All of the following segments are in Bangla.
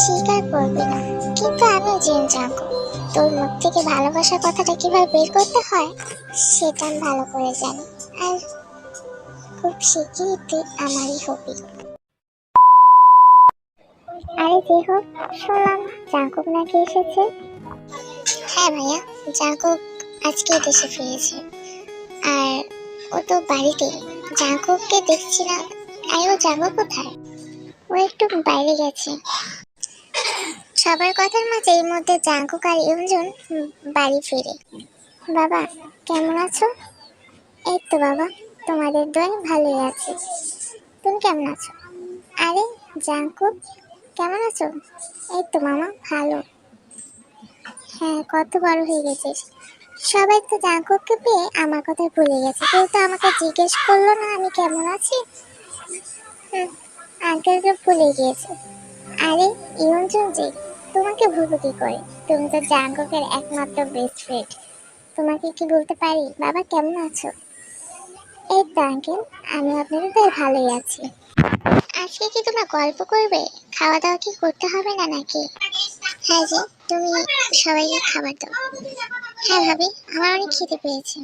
স্বীকার করবি না। কিন্তু আমি জেন জানকো তোর মুখ থেকে ভালোবাসার কথাটা কীভাবে বের করতে হয় সেটা আমি ভালো করে জানি। আর খুব শিগগিরই তুই আমারই হবি। আরে যে হোক শুনলাম জাঙ্কুক নাকি এসেছে? হ্যাঁ ভাইয়া জাঙ্কুক আজকে দেশে ফিরেছে। আর ও তো বাড়িতে। জাঙ্কুককে দেখছি না আর ও যাব কোথায়? ও একটু বাইরে গেছে। সবার কথার মাঝে এর মধ্যে জাঙ্কুক আর ইউনজন বাড়ি ফিরে। বাবা কেমন আছো? এই তো বাবা তোমাদের দয় ভালোই আছে। তুমি কেমন আছো? আরে জাঙ্কুক কেমন আছো? এই তো মামা ভালো। হ্যাঁ কত বড় হয়ে গেছিস। সবাই তো জাঙ্কুককে পেয়ে আমার কথা ভুলে গেছে। কেউ তো আমাকে জিজ্ঞেস করল না আমি কেমন আছি? হুম, আঙ্কেলকে ভুলে গিয়েছে। আরে ইয়ঞ্জন যে তোমাকে ভুলবো কি করে? তুমি তো জাঙ্কুকের একমাত্র বেস্ট ফ্রেন্ড তোমাকে কি বলতে পারি? বাবা, কেমন আছো? এই তো আঙ্কেল আমি আপনাদের তো ভালোই আছি। আজকে কি তোমরা গল্প করবে? খাওয়া দাওয়া কি করতে হবে না নাকি? হ্যাঁ জি, তুমি সবাইকে খাবার দাও। হ্যাঁ ভাবি, আমার অনেক খিদে পেয়েছে।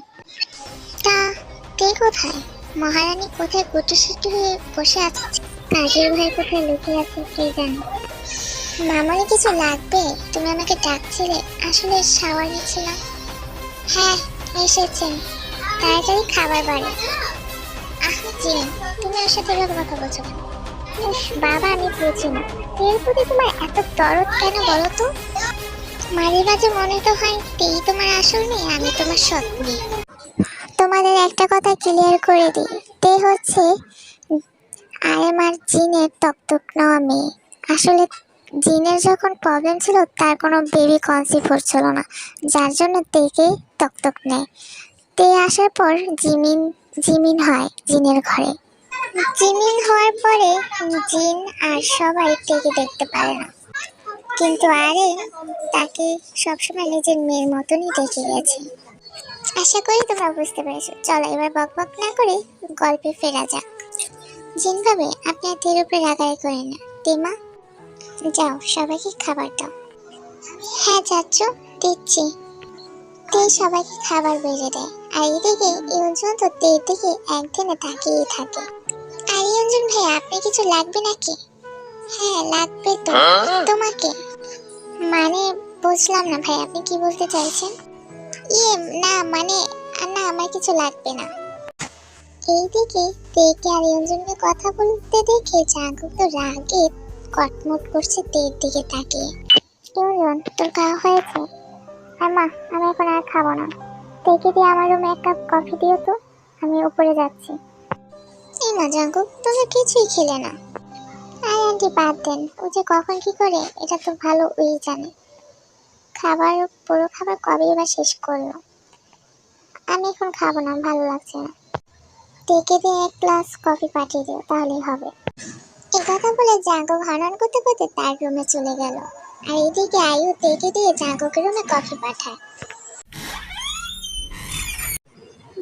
তা, কে কোথায়? মহারানী কোথায় গুটুসুটি হয়ে বসে আছে? কাজের ভাই কোথায় লুকিয়ে আছে কে জানে? মামারই কিছু লাগবে? তুমি আমাকে ডাকছিলে, আসলে শাওয়ার নিচ্ছিলাম। হ্যাঁ এসেছেন তাড়াতাড়ি খাবার বাড়ি আহ জি তুমি ওর সাথে এভাবে কথা বলছো বাবা, আমি বুঝি না। এর প্রতি তোমার এত দরদ কেন বলো তো? মাঝে মাঝে মনে তো হয় তেই তোমার আসল নেই আমি তোমার নেই তোমাদের একটা কথা ক্লিয়ার করে দিই। তে হচ্ছে আর আমার জিনের তকতক নেওয়া মেয়ে। আসলে জিনের যখন প্রবলেম ছিল, তার কোনো বেবি কনসিভ হচ্ছিল না, যার জন্য তেকে তকতক নেয়। তে আসার পর জিমিন জিমিন হয় জিনের ঘরে। জিমিন হওয়ার পরে জিন আর সবাই টেকে দেখতে পারে না। কিন্তু আরে, তাকে সবসময় নিজের মেয়ের মতনই দেখে গেছে। আশা করি তোমরা বুঝতে পেরেছ। চলো এবার বক বক না করে গল্পে ফেরা যাক। জিন ভাবে, আপনি আর ধীর উপরে রাগাই করেন না। তেমা যাও সবাইকে খাবার দাও। হ্যাঁ চাচ্ছু দিচ্ছি। তে সবাইকে খাবার বেড়ে দেয়। আর এদিকে ইউনজন তো তের দিকে একদিনে তাকিয়ে থাকে। আর ইউনজন ভাই আপনি কিছু লাগবে নাকি? হ্যাঁ লাগবে তো। তোমাকে? মানে বুঝলাম না ভাই আপনি কি বলতে চাইছেন? ইয়ে না মানে না আমার কিছু লাগবে না। এইদিকে তেকে আর ইয়ঞ্জনকে কথা বলতে দেখে জাগুক তো রাগে কটমট করছে তের দিকে তাকিয়ে। ইয়ঞ্জন তোর খাওয়া হয়েছে? আর মা, আমি এখন আর খাব না। তেকে দিয়ে আমার রুমে এক কাপ কফি দিও তো, আমি উপরে যাচ্ছি। এই মা জাগুক তুমি কিছুই খেলে না। আর আন্টি, বাদ দেন। ও যে কখন কি করে, এটা তো ভালো ওই জানে। খাবার, পুরো খাবার কবে বা শেষ করল। আমি এখন খাব না, ভালো লাগছে না। তেকে দিয়ে এক গ্লাস কফি পাঠিয়ে দিও, তাহলেই হবে। কথা বলে জাঙ্গো হনন করতে করতে তার রুমে চলে গেল। আর এদিকে আয়ু তেকে দিয়ে জাঙ্গোকে রুমে কফি পাঠায়।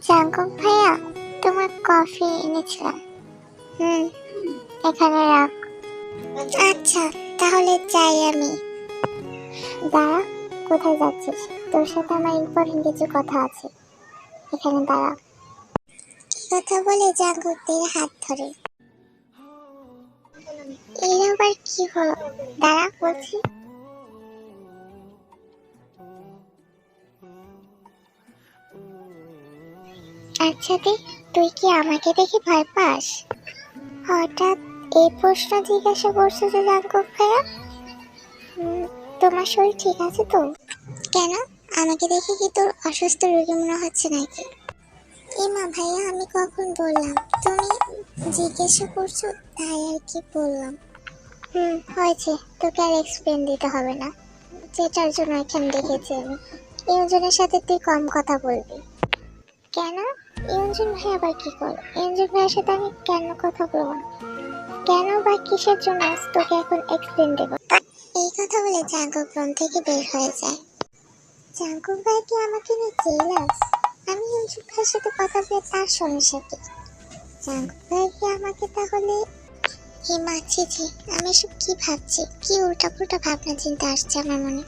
জাঙ্গক ভাইয়া, তোমার কফি এনেছিলাম। হুম, এখানে রাখ। আচ্ছা তাহলে যাই আমি। দাঁড়া, কোথায় যাচ্ছিস? তোর সাথে আমার ইম্পর্টেন্ট কিছু কথা আছে। এখানে দাঁড়া। কথা বলে জাগতের হাত ধরে। এর কি হলো? দাঁড়া, বলছি। আচ্ছা দি, তুই কি আমাকে দেখে ভয় পাস? হঠাৎ এই প্রশ্ন জিজ্ঞাসা করছ যে জাঙ্কুক ভাইয়া? তোমার শরীর ঠিক আছে তো? কেন? আমাকে দেখে কি তোর অসুস্থ রোগী মনে হচ্ছে নাকি? এমা ভাইয়া, আমি কখন বললাম? তুমি জিজ্ঞাসা করছ, তাই আর কি বললাম? হুম, হয়েছে। তোকে আর এক্সপ্লেন দিতে হবে না। যেটার জন্য এখানে দেখেছি আমি। ইয়ঞ্জনের সাথে তুই কম কথা বলবি। কেন? ইয়ঞ্জন ভাই আবার কি করো ইয়ঞ্জন ভাইয়ের সাথে আমি কেন কথা বলব না? কেন বা কিসের জন্য তোকে এখন এক্সপ্লেন দেব? এই কথা বলে জাঙ্কুক রুম থেকে বের হয়ে যায়। জাঙ্কুক ভাই কি আমাকে নিয়ে জেলাস আমি ইয়ঞ্জন ভাইয়ের সাথে কথা বলে তার সমস্যা কি? জাঙ্কুক ভাই কি আমাকে তাহলে এ মাছি ছি আমি এসব কি ভাবছি? কি উল্টা পুল্টা ভাবনা চিন্তা আসছে আমার মনে?